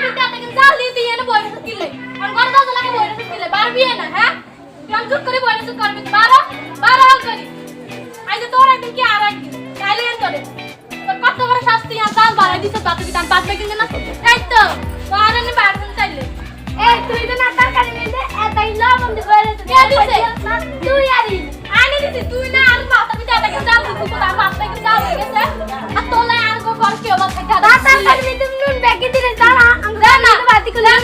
দিতে এত কিন্তু জাল দিয়ে এনে বইরে কিলে আর গন্ধ তো লাগে বইরে কিলে পারবি না হ্যাঁ? তুই আমি চুপ করে বইরে চুপ করবি বারো বারো হাল করি। আজ তোর একদিন কি আর একদিন? তাইলে এর তোরে তোর কত বড় শাস্তি? আর দাম বাড়াই দিছ বাপ কি দাম কিন্তু না। এই তো তোর এনে বাড়বেন চাইলে এই তুই তো না তরকারি নিয়ে দে লবণ দি করে তো কে দিছে? তুই আরি আনি দিছি তুই না আর মাথা এত কিন্তু জাল দিছিস তোর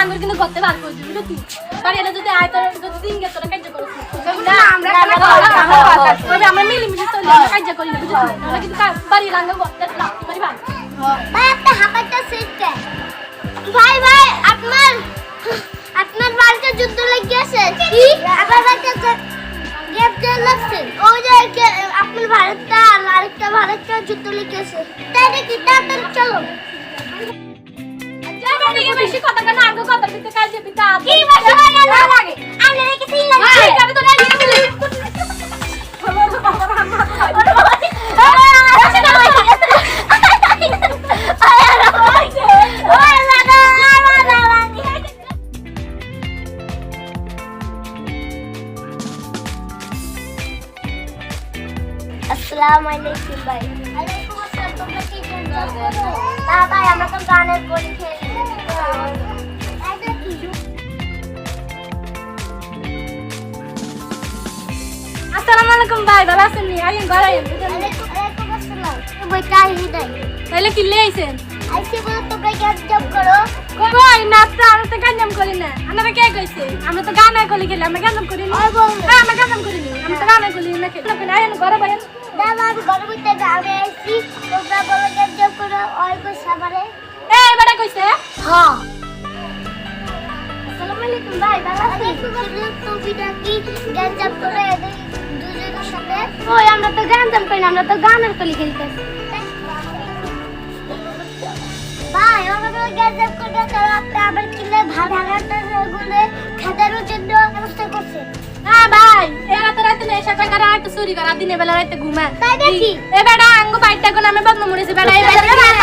লাঙ্গর কিন্তু গতে বার করে দিবি তুই বাড়ির যদি আয় তোর যদি দিন গেছে তোরা কাজ করছিস না, আমরা আমরা কাজ করি। আমরা মিলি মিলি চলি কাজ করি না বুঝছিস আমরা কিন্তু লাঙ্গর গতে লাগতে পারি ভাই ভাই একটা হাঁপাইতে সিটকে ভাই ভাই আপনার আপনার বাড়িতে যুদ্ধ লেগেছে? কি? আপনার বাড়িতে লাগছে ওই যে আপনার ভারতটা আর আরেকটা ভারতটা যুদ্ধ লেগেছে। তাই নাকি তাড়াতাড়ি চলো? যা বাড়ি বেশি কথা কেন আগে কথা দিতে কাজে পিতা কি বেশি কথা না লাগে আমি নাকি তিন লাগে আমি তো গালি দিতে আসসালামু আলাইকুম ভাই ওয়ালাইকুম আসসালাম তোমরা কি করছো না ভাই আমরা তো গানের পরীক্ষা আসসালামু আলাইকুম ভাই ভালো আছেন নি? আইন ঘরে আইন তাহলে কি আইছেন? আইসি বলে তোমরা কি জব করো। কই ভাই নাচটা আমরা তো গাঞ্জাম করি না। আমরা কে কইছে? আমরা তো গান করি খেলে আমরা গাঞ্জাম করি না। হ্যাঁ আমরা গাঞ্জাম করি না। আমরা তো গান করি না খেলে। আইন ঘরে ভাই দাদা আমি ঘরে বইতে আমি আইসি তোমরা বলে কি জব করো ওই পয়সা মারে এই বেটা কইছে? হ্যাঁ। আসসালামু আলাইকুম ভাই ভালো আছেন? তুমি নাকি গান জব করো তো গাঞ্জাম করি না আমরা তো গানের কলি খেলতেছি ভাই আমরা গান জব করতে তারা আপনি আবার কিনে ভাড়া ভাড়াটা গুলে খাদানোর জন্য ব্যবস্থা করছে হ্যাঁ ভাই এরা তো রাতে নেশা টাকা রাতে চুরি করা দিনে বেলা রাতে ঘুমায় তাই নাকি? এ বেটা আঙ্গো বাইটা কোন আমি বদনাম মরেছে বেটা এই বেটা গানের